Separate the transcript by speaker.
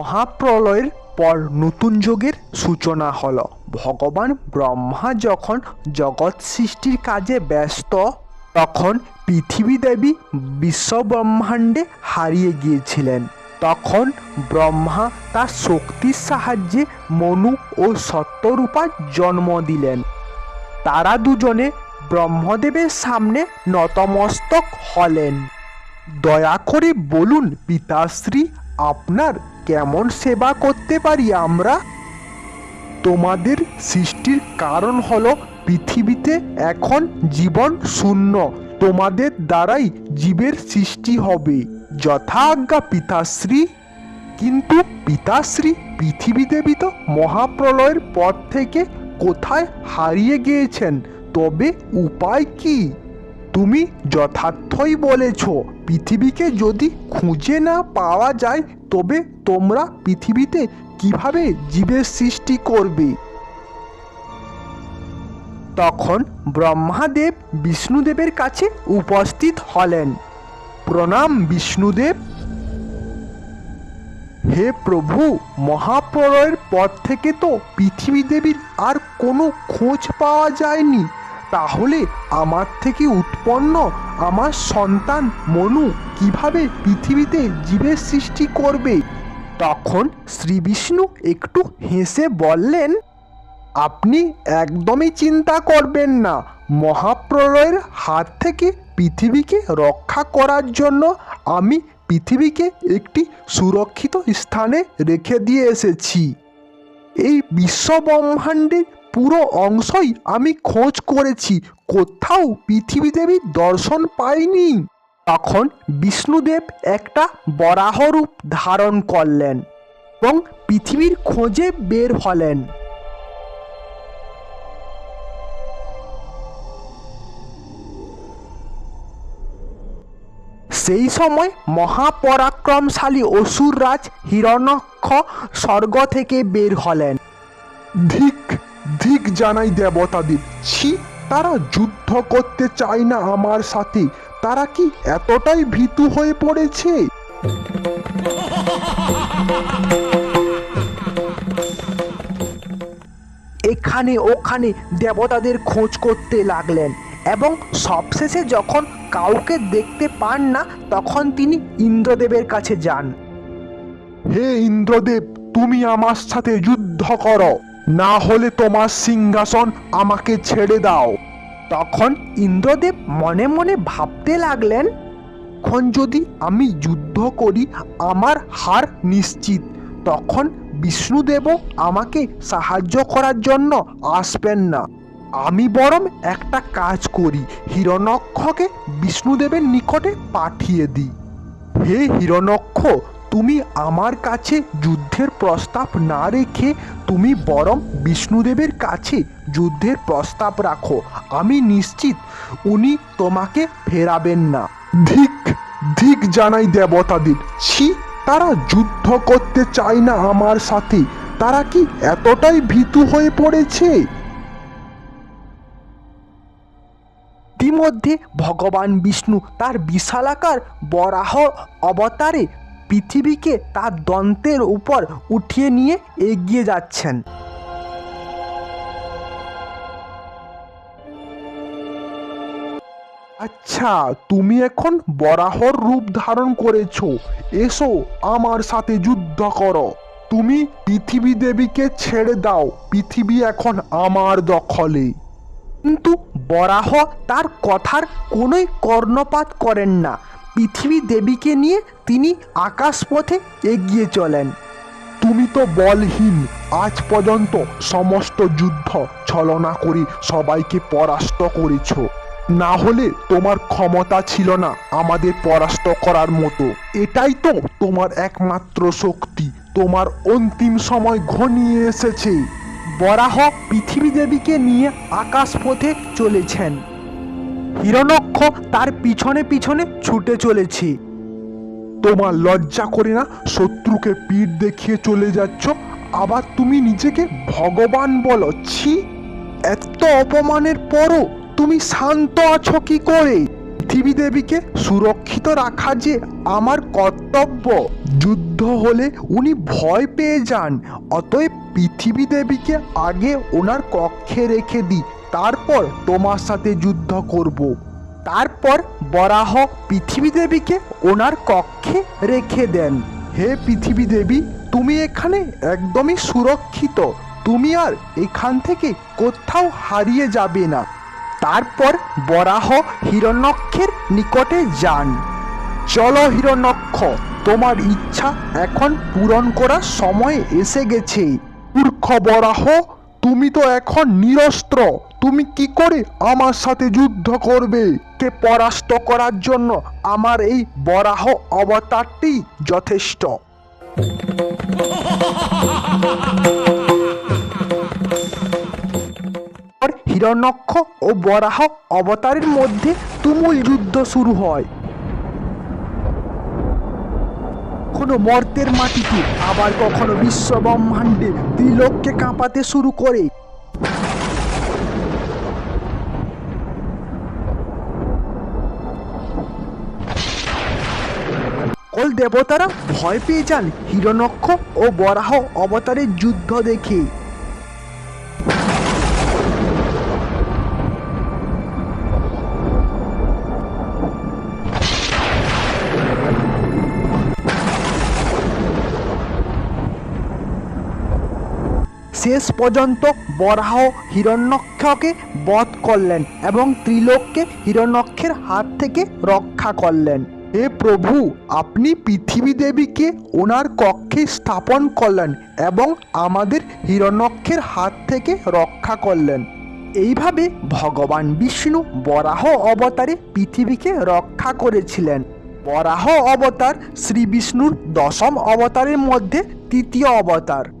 Speaker 1: মহাপ্রলয়ের পর নতুন যুগের সূচনা হলো। ভগবান ব্রহ্মা যখন জগৎ সৃষ্টির কাজে ব্যস্ত, তখন পৃথিবী দেবী বিশ্বব্রহ্মাণ্ডে হারিয়ে গিয়েছিলেন। তখন ব্রহ্মা তার শক্তির সাহায্যে মনু ও সত্যরূপার জন্ম দিলেন। তারা দুজনে ব্রহ্মদেবের সামনে নতমস্তক হলেন। দয়া করে বলুন, পিতাশ্রী, আপনার কেমন সেবা করতে পারি আমরা? তোমাদের সৃষ্টির কারণ হলো পৃথিবীতে এখন জীবন শূন্য। তোমাদের দ্বারাই জীবের সৃষ্টি হবে। যথাজ্ঞা পিতাশ্রী। কিন্তু পিতাশ্রী পৃথিবী দেবী তো মহাপ্রলয়ের পর থেকে কোথায় হারিয়ে গিয়েছেন? তবে উপায় কি? তুমি যথার্থই বলেছ, পৃথিবীকে যদি খুঁজে না পাওয়া যায় তবে তোমরা পৃথিবীতে কীভাবে জীবের সৃষ্টি করবে? তখন ব্রহ্মাদেব বিষ্ণুদেবের কাছে উপস্থিত হলেন। প্রণাম বিষ্ণুদেব। হে প্রভু, মহাপ্রলয়ের পর থেকে তো পৃথিবী দেবীর আর কোনো খোঁজ পাওয়া যায়নি। তাহলে আমার থেকে উৎপন্ন আমার সন্তান মনু কীভাবে পৃথিবীতে জীবের সৃষ্টি করবে? তখন শ্রী বিষ্ণু একটু হেসে বললেন, আপনি একদমই চিন্তা করবেন না। মহাপ্রলয়ের হাত থেকে পৃথিবীকে রক্ষা করার জন্য আমি পৃথিবীকে একটি সুরক্ষিত স্থানে রেখে দিয়ে এসেছি। এই বিশ্বব্রহ্মাণ্ডের পুরো অংশই আমি খোঁজ করেছি। কোথাও পৃথিবী দেবীর দর্শন পাইনি। তখন বিষ্ণুদেব একটা বরাহ রূপ ধারণ করলেন এবং পৃথিবীর খোঁজে বের হলেন। সেই সময় মহাপরাক্রমশালী অসুররাজ হিরণক্ষ স্বর্গ থেকে বের হলেন।
Speaker 2: ধিক জানাই দেবতাদের ছি তারা যুদ্ধ করতে চায় না আমার সাথে। তারা কি এতটাই ভীতু হয়ে পড়েছে?
Speaker 1: এখানে ওখানে দেবতাদের খোঁজ করতে লাগলেন এবং সবশেষে যখন কাউকে দেখতে পান না তখন তিনি ইন্দ্রদেবের কাছে যান।
Speaker 2: হে ইন্দ্রদেব তুমি আমার সাথে যুদ্ধ করো। না হলে তোমার সিংহাসন আমাকে ছেড়ে দাও।
Speaker 1: তখন ইন্দ্রদেব মনে মনে ভাবতে লাগলেন, এখন যদি আমি যুদ্ধ করি, আমার হার নিশ্চিত। তখন বিষ্ণুদেবও আমাকে সাহায্য করার জন্য আসবেন না। আমি বরং একটা কাজ করি হিরণক্ষকে বিষ্ণুদেবের নিকটে পাঠিয়ে দিই। হে হিরণক্ষ তুমি আমার কাছে যুদ্ধের প্রস্তাব না রেখে তুমি বরং বিষ্ণুদেবের কাছে যুদ্ধের প্রস্তাব রাখো। আমি নিশ্চিত উনি তোমাকে ফেরাবেন না।
Speaker 2: ধিক ধিক জানাই দেবতাদের। ছি, তারা যুদ্ধ করতে চায় না আমার সাথে। তারা কি এতটাই ভীতু হয়ে পড়েছে?
Speaker 1: ইতিমধ্যে ভগবান বিষ্ণু তার বিশালাকার বরাহ অবতারে পৃথিবীকে তার দন্তের উপর উঠিয়ে নিয়ে এগিয়ে যাচ্ছেন।
Speaker 2: আচ্ছা তুমি এখন বরাহর রূপ ধারণ করেছ। এসো আমার সাথে যুদ্ধ করো। তুমি পৃথিবী দেবীকে ছেড়ে দাও। পৃথিবী এখন আমার দখলে।
Speaker 1: কিন্তু বরাহ তার কথার কোনোই কর্ণপাত করেন না। পৃথিবী দেবীকে নিয়ে তিনি আকাশপথে এগিয়ে চলেন।
Speaker 2: তুমি তো বলহীন, আজ পর্যন্ত সমস্ত যুদ্ধ ছলনা করে সবাইকে পরাস্ত করেছ। না হলে তোমার ক্ষমতা ছিল না আমাদের পরাস্ত করার মতো। এটাই তো তোমার একমাত্র শক্তি, তোমার অন্তিম সময় ঘনিয়ে এসেছে।
Speaker 1: বরাহ পৃথিবী দেবীকে নিয়ে আকাশপথে চলেছেন। হিরণক্ষ তার পিছনে পিছনে ছুটে চলেছে।
Speaker 2: তোমার লজ্জা করে না শত্রুকে পিঠ দেখিয়ে চলে যাচ্ছ? আবার তুমি নিজেকে ভগবান বলো, ছি!
Speaker 1: এত অপমানের পরও তুমি শান্ত আছো কি করে? পৃথিবী দেবীকে সুরক্ষিত রাখা যে আমার কর্তব্য, যুদ্ধ হলে উনি ভয় পেয়ে যান। অতএব পৃথিবী দেবীকে আগে ওনার কক্ষে রেখে দিই। তারপর তোমার সাথে যুদ্ধ করব। তারপর বরাহ পৃথিবী দেবীকে ওনার কক্ষে রেখে দেন। হে পৃথিবী দেবী তুমি এখানে একদমই সুরক্ষিত। তুমি আর এখান থেকে কোথাও হারিয়ে যাবে না। তারপর বরাহ হিরণ্যক্ষের নিকটে যান। চলো হিরণ্যক্ষ, তোমার ইচ্ছা এখন পূরণ করার সময় এসে গেছে।
Speaker 2: মূর্খ বরাহ তুমি তো এখন নিরস্ত্র। তুমি কি করে আমার সাথে যুদ্ধ করবে?
Speaker 1: কে পরাস্ত করার জন্য আমার এই বরাহ অবতারটি যথেষ্ট। হিরণ্যক্ষ ও বরাহ অবতারের মধ্যে তুমুল যুদ্ধ শুরু হয়। কখনো মর্তের মাটিতে, আবার কখনো বিশ্ব ব্রহ্মাণ্ডে ত্রিলোককে কাঁপাতে শুরু করে। সকল দেবতারা ভয় পেয়ে যান হিরণক্ষ ও বরাহ অবতারের যুদ্ধ দেখে। শেষ পর্যন্ত বরাহ হিরণ্যক্ষকে বধ করলেন এবং ত্রিলোককে হিরণ্যক্ষের হাত থেকে রক্ষা করলেন। হে প্রভু, আপনি পৃথিবী দেবীকে ওনার কক্ষে স্থাপন করলেন এবং আমাদের হিরণ্যক্ষের হাত থেকে রক্ষা করলেন। এইভাবে ভগবান বিষ্ণু বরাহ অবতারে পৃথিবীকে রক্ষা করেছিলেন। বরাহ অবতার শ্রী বিষ্ণুর দশম অবতারের মধ্যে তৃতীয় অবতার।